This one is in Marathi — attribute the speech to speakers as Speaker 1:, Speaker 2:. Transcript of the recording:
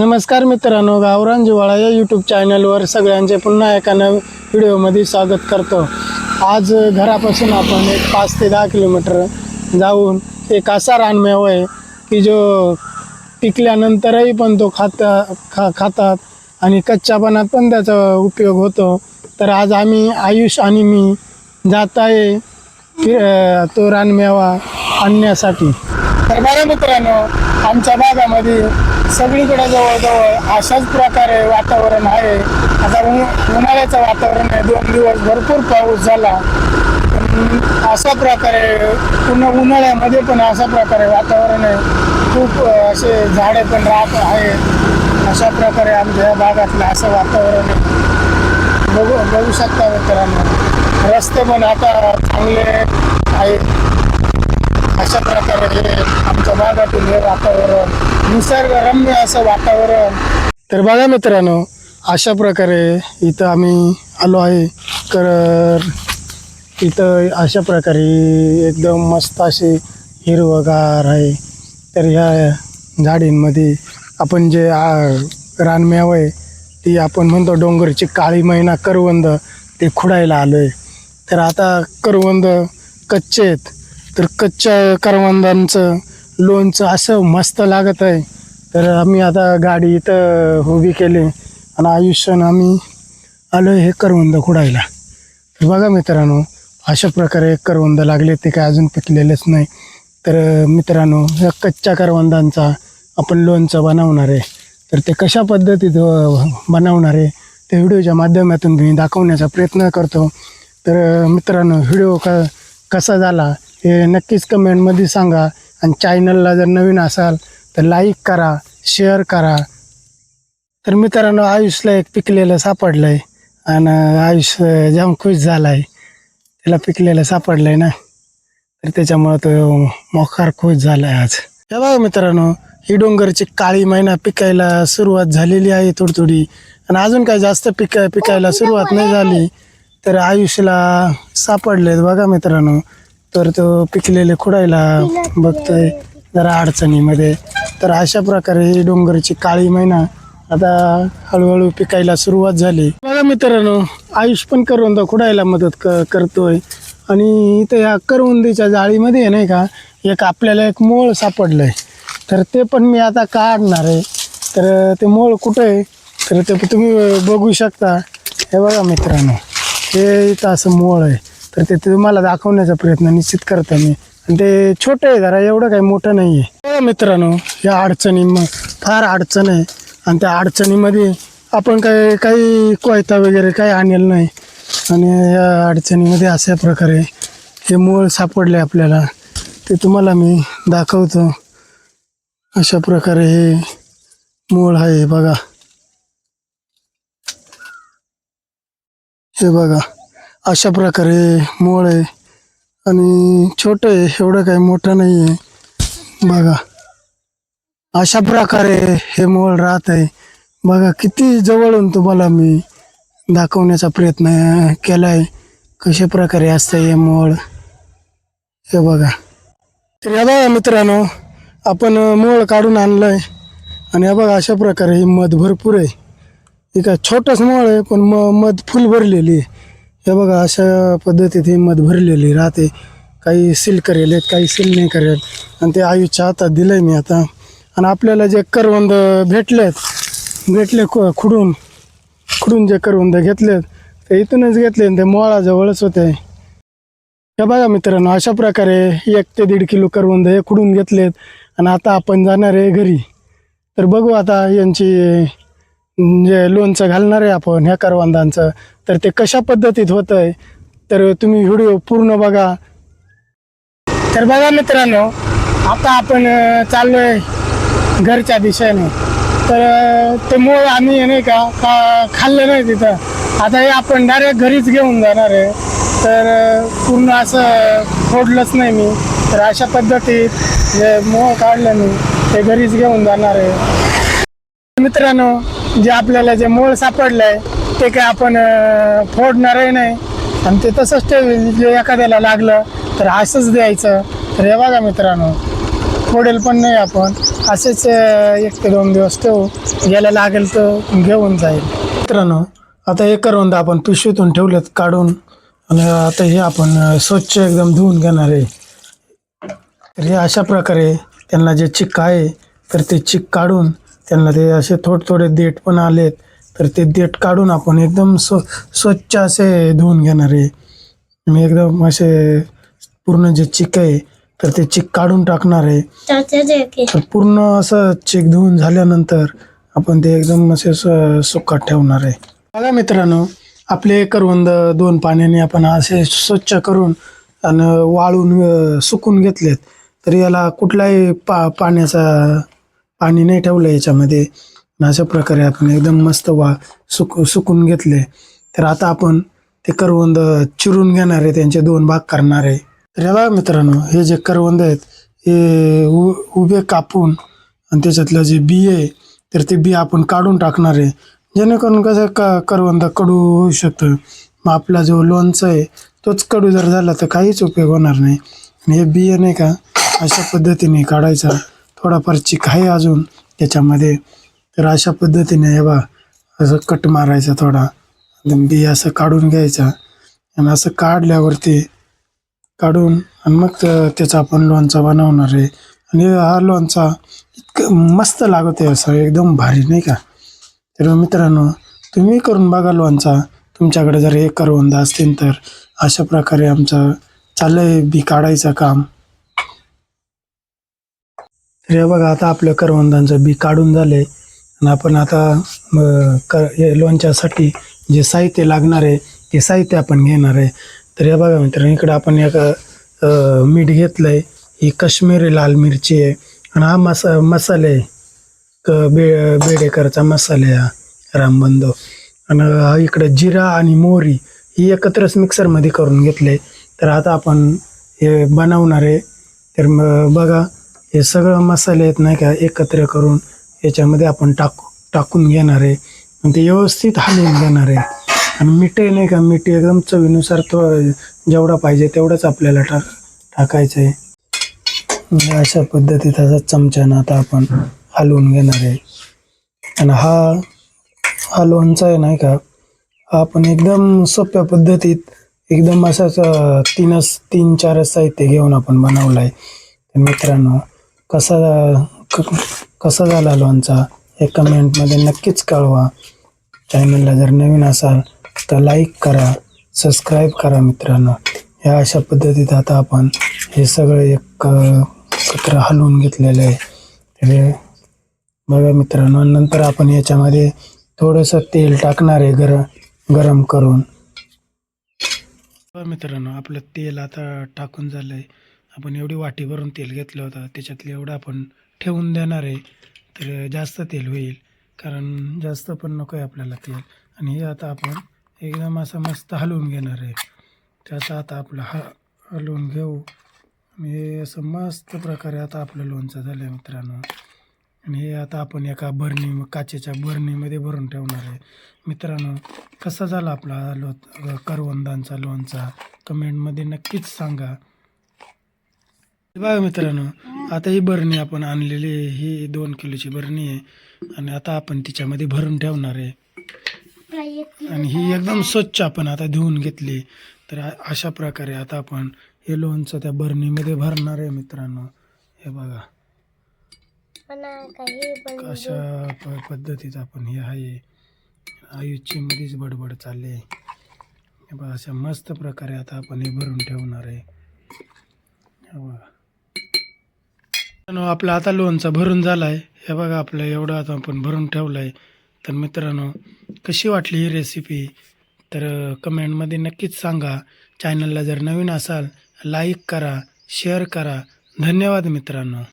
Speaker 1: नमस्कार मित्रांनो गावरान जिवाळा या यूट्यूब चॅनलवर सगळ्यांचे पुन्हा एका नव व्हिडिओमध्ये स्वागत करतो. आज घरापासून आपण एक पाच ते दहा किलोमीटर जाऊन एक असा रानमेवा आहे की जो पिकल्यानंतरही पण तो खाता खा खातात आणि कच्च्यापणात पण त्याचा उपयोग होतो. तर आज आम्ही आयुष आणि मी जात आहे तो रानमेवा आणण्यासाठी. तर बघा मित्रांनो आमच्या भागामध्ये सगळीकडे जवळजवळ अशाच प्रकारे वातावरण आहे. आता उन्हाळ्याचं वातावरण आहे. दोन दिवस भरपूर पाऊस झाला. पण अशा प्रकारे पुन्हा उन्हाळ्यामध्ये पण अशा प्रकारे वातावरण आहे. खूप असे झाडे पण राहत आहेत. अशा प्रकारे आमच्या या भागातलं असं वातावरण आहे. बघू बघू शकता मित्रांनो. रस्ते पण आता चांगले आहेत. अशा प्रकारे हे आमच्या भागातील हे वातावरण निसर्गरम्य असं वातावरण. तर बघा मित्रांनो अशा प्रकारे इथं आम्ही आलो आहे. तर इथं अशा प्रकारे एकदम मस्त असे हिरवगार आहे. तर ह्या झाडींमध्ये आपण जे रानमेव आहे ती आपण म्हणतो डोंगरची काळी मैना करवंद ते खुडायला आलो आहे तर आता करवंद कच्चे आहेत. तर कच्च्या करवंदांचं लोणचं असं मस्त लागत आहे. तर आम्ही आता गाडी इथं उभी केली आणि आयुष्यानं आम्ही आलो हे करवंद खुडायला. तर बघा मित्रांनो अशा प्रकारे करवंद लागले ते काय अजून पिकलेलेच नाही. तर मित्रांनो या कच्च्या करवंदांचा आपण लोणचं बनवणार आहे. तर ते कशा पद्धतीत बनवणार आहे ते व्हिडिओच्या माध्यमातून मी दाखवण्याचा प्रयत्न करतो. तर मित्रांनो व्हिडिओ क कसा झाला हे नक्कीच कमेंटमध्ये सांगा. आणि चॅनलला जर नवीन असाल तर लाईक करा शेअर करा. तर मित्रांनो आयुषला एक पिकलेलं सापडलं आहे आणि आयुष जाम खुश झाला आहे त्याला पिकलेलं सापडलं आहे ना. तर त्याच्यामुळं तो मोकार खुश झाला आहे आज. हे बघा मित्रांनो ही डोंगरची काळी मैना पिकायला सुरुवात झालेली आहे थोडी थोडी आणि अजून काही जास्त पिका पिकायला सुरुवात नाही झाली. तर आयुषला सापडलेत बघा मित्रांनो. तर तो पिकलेले खुडायला बघतोय. जरा अडचणीमध्ये. तर अशा प्रकारे ही डोंगरची काळी मैना आता हळूहळू पिकायला सुरुवात झाली. बघा मित्रांनो आयुष पण करवंद खुडायला मदत क करतोय. आणि इथं या करवंदीच्या जाळीमध्ये आहे नाही का एक आपल्याला एक मोळ सापडलंय. तर ते पण मी आता काढणार आहे. तर ते मोळ कुठं आहे? तर ते तुम्ही बघू शकता. हे बघा मित्रांनो हे इथं असं मोळ आहे. तर ते तुम्हाला दाखवण्याचा प्रयत्न निश्चित करतो मी. आणि ते छोटं आहे जरा एवढं काही मोठं नाही आहे बघा मित्रांनो या अडचणी फार अडचण आहे. आणि त्या अडचणीमध्ये आपण काही काही कोयता वगैरे काही आणलेलं नाही. आणि या अडचणीमध्ये अशा प्रकारे हे मूळ सापडले आपल्याला. ते तुम्हाला मी दाखवतो. अशा प्रकारे हे मूळ आहे बघा. हे बघा. अशा प्रकारे मोळ आहे आणि छोटं आहे एवढं काही मोठं नाही आहे. बघा अशा प्रकारे हे मोळ राहत आहे. बघा किती जवळून तुम्हाला मी दाखवण्याचा प्रयत्न केला आहे कशा प्रकारे असतं हे मोळ? हे बघा. तर या बघा मित्रांनो आपण मोळ काढून आणलं आहे आणि या बघा अशा प्रकारे ही मध भरपूर आहे. हे काय छोटंच मूळ आहे पण म मध फुल भरलेली आहे. हे बघा अशा पद्धतीत ही मध भरलेली राहते. काही सील करेल आहेत काही सील नाही करेल आणि ते आयुच्या हातात दिलं आहे मी आता. आणि आपल्याला जे करवंद भेटलेत भेटले खु खुडून खुडून जे करवंद घेतलेत ते इथूनच घेतले आणि ते मोळाजवळच होते. हे बघा मित्रांनो अशा प्रकारे एक ते दीड किलो करवंद हे खुडून घेतलेत. आणि आता आपण जाणार आहे घरी. तर बघू आता यांची जे लोणचं घालणार आहे आपण ह्या करवंदांचं तर ते कशा पद्धतीत होतं आहे तर तुम्ही व्हिडिओ पूर्ण बघा. तर बघा मित्रांनो आता आपण अं, चाललोय घरच्या दिशेने. तर ते मूळ आम्ही नाही का खाल्लं नाही तिथं. आता हे आपण डायरेक्ट घरीच घेऊन जाणार आहे. तर पूर्ण असं फोडलंच नाही मी. तर अशा पद्धतीत जे मूळ काढलं मी ते घरीच घेऊन जाणार आहे. मित्रांनो जे आपल्याला जे मूळ सापडलंय ते काय आपण फोडणारही नाही. आणि ते तसंच ठेवेल जे एखाद्याला लागलं तर असंच द्यायचं. तर हे बघा मित्रांनो फोडेल पण नाही आपण असेच एक ते दोन दिवस ठेवू. ज्याला लागेल तर घेऊन जाईल. मित्रांनो आता हे करवंद आपण पिशवीतून ठेवलेत काढून. आणि आता हे आपण स्वच्छ एकदम धुवून घेणार आहे. तर हे अशा प्रकारे त्यांना जे चिक आहे तर ते चिक काढून त्यांना ते असे थोडे थोडे देठ पण आलेत. तर ते देठ काढून आपण एकदम स्व स्वच्छ असे धुवून घेणार आहे. आणि एकदम असे पूर्ण जे चिक आहे तर ते चिक काढून टाकणार आहे. तर पूर्ण असं चिक धुवून झाल्यानंतर आपण ते एकदम असे सुकात ठेवणार आहे. बघा मित्रांनो आपले करवंद दोन पाण्याने आपण असे स्वच्छ करून आणि वाळून सुकून घेतलेत. तर याला कुठलाही पा पाण्याचा पाणी नाही ठेवलं याच्यामध्ये. अशा प्रकारे आपण एकदम मस्त वा सुक सुकून घेतले. तर आता आपण ते करवंद चिरून घेणार आहे त्यांचे दोन भाग करणार आहे. तर हे बघा मित्रांनो हे जे करवंद आहेत हे उ उभे कापून आणि त्याच्यातलं जे बी आहे तर ते बी आपण काढून टाकणार आहे. जेणेकरून कसं का करवंद कडू होऊ शकतं. मग आपला जो लोणचा आहे तोच कडू जर झाला तर काहीच उपयोग होणार नाही. आणि हे बिये नाही का अशा पद्धतीने काढायचा. थोडाफार चिक आहे अजून त्याच्यामध्ये. तर अशा पद्धतीने हे बा असं कट मारायचा थोडा. आणि बी असं काढून घ्यायचा. आणि असं काढल्यावरती काढून आणि मग त्याचा आपण लोणचा बनवणार आहे. आणि हा लोणचा इतकं मस्त लागत आहे असं एकदम भारी नाही का? तर मित्रांनो तुम्ही करून बघा लोणचा. तुमच्याकडे जर हे करवंद असतील तर अशा प्रकारे आमचं चाललं आहे बी काढायचं काम. तर हे बघा आता आपलं करवंदांचं बी काढून झालं आहे आणि आपण आता म, कर हे लोणच्यासाठी जे साहित्य लागणार आहे ते साहित्य आपण घेणार आहे. तर हे बघा मित्रांनो इकडं आपण एक मीठ घेतलं आहे ही कश्मीरी लाल मिरची आहे. आणि हा मसा मसाले आहे. क बे बेडेकरचा मसाला आहे हा रामबंधो आणि हा जिरा आणि मोहरी ही एकत्रच मिक्सरमध्ये करून घेतले तर आता आपण हे बनवणार आहे. तर मग बघा हे सगळं मसाले आहेत नाही का एकत्र करून याच्यामध्ये आपण टाकू टाकून घेणार आहे. आणि ते व्यवस्थित हलवून घेणार आहे. आणि मिठे नाही का मिठी एकदम चवीनुसार तो जेवढा पाहिजे तेवढंच आपल्याला टाक टाकायचं आहे म्हणजे अशा पद्धतीत असा चमच्यानं आता आपण हलवून घेणार आहे. आणि हा हा लोणचा आहे नाही का हा आपण एकदम सोप्या पद्धतीत एकदम असाच तीनच तीन चारच साहित्य घेऊन आपण बनवलं आहे मित्रांनो कसा कसा झाला लोणचा हे कमेंटमध्ये नक्कीच कळवा. चॅनलला जर नवीन असाल तर लाईक करा सबस्क्राईब करा मित्रांनो. ह्या अशा पद्धतीत आता आपण हे सगळं एक अं, एकत्र हलवून घेतलेलं आहे. हे बघा मित्रांनो नंतर आपण याच्यामध्ये थोडंसं तेल टाकणार आहे गरम गरम करून. मित्रांनो आपलं तेल आता टाकून झालं आहे आपण एवढी वाटी भरून तेल घेतलं होतं त्याच्यातलं एवढं आपण ठेवून देणार आहे तर जास्त तेल होईल. कारण जास्त पण नको आहे आपल्याला तेल. आणि हे आता आपण एकदम असं मस्त हलवून घेणार आहे. त्याचा आता आपलं हा हलवून घेऊ. आणि हे असं मस्त प्रकारे आता आपलं लोणचं झालं आहे मित्रांनो. आणि हे आता आपण एका बरणी काचेच्या बरणीमध्ये भरून ठेवणार आहे. मित्रांनो कसा झाला आपला लो करवंदांचा लोणचा? कमेंटमध्ये नक्कीच सांगा. बघा मित्रांनो आता ही बरणी आपण आणलेली आहे ही दोन किलोची बरणी आहे. आणि आता आपण तिच्यामध्ये भरून ठेवणार आहे. आणि ही एकदम स्वच्छ आपण आता धुवून घेतली. तर अ- अशा प्रकारे आता आपण हे लोणचं त्या बरणीमध्ये भरणार आहे मित्रांनो. हे बघा. अशा प पद्धतीत आपण हे आहे. आयुष्य मध्येच बडबड चालली आहे. हे बघा अशा मस्त प्रकारे आता आपण हे भरून ठेवणार आहे. हे बघा. मित्रांनो आपलं आता लोणचं भरून झाला आहे हे बघा आपलं एवढं आता आपण भरून ठेवलं आहे तर मित्रांनो कशी वाटली ही रेसिपी तर कमेंटमध्ये नक्कीच सांगा. चॅनलला जर नवीन असाल लाईक करा शेअर करा. धन्यवाद मित्रांनो.